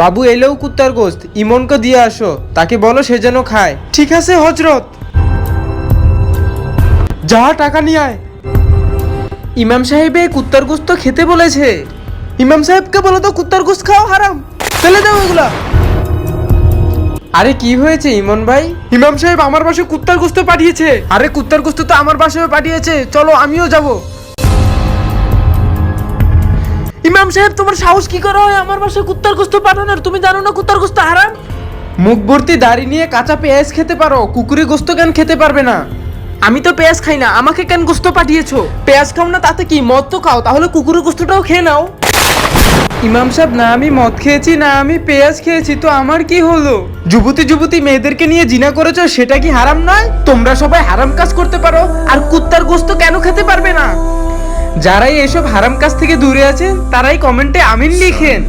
বাবু এলেও কুত্তার গোস্ত, ইমনকে দিয়ে আসো, তাকে বলো সে যেন খায়। ঠিক আছে, হজরত। যা টাকা নিয়ে আয়। ইমাম সাহেবে কুত্তার গোস্ত খেতে বলেছে। ইমাম সাহেবকে বলো তো, কুত্তার গোস্ত খাও, হারাম। ফেলে দাও এগুলা। আরে কি হয়েছে, ইমন ভাই? ইমাম সাহেব আমার বাসায় কুত্তার গোস্ত পাঠিয়েছে। আরে কুত্তার গোস্ত তো আমার বাসায় পাঠিয়েছে। চলো, আমিও যাব। ইমাম সাহেব তোমার সাহস কি করে হয়? আমার বাসায় কুত্তার গোস্ত পাঠানোর। তুমি জানো না কুত্তার গোস্ত হারাম? মুখ ভর্তি দাড়ি নিয়ে কাঁচা পেঁয়াজ খেতে পারো। কুকুরে গোস্ত কেন খেতে পারবে না? আমি তো পেঁয়াজ খাই না। আমাকে কেন গোস্ত পাঠিয়েছো? পেঁয়াজ খাও না তাতে কি? মদ তো খাও। তাহলে কুকুরের গোস্তটাও খেয়ে নাও। ইমাম সাহেব না আমি মদ খেয়েছি না আমি পেঁয়াজ খেয়েছি তো আমার কি হলো? যুবতী যুবতী মেয়েদেরকে নিয়ে জিনা করেছ সেটা কি হারাম নয়? তোমরা সবাই হারাম কাজ করতে পারো। আর কুত্তার গোস্ত কেন খেতে পারবে না? যারাই এসব হারাম কাজ থেকে দূরে আছেন তারাই কমেন্টে আমিন লিখেন।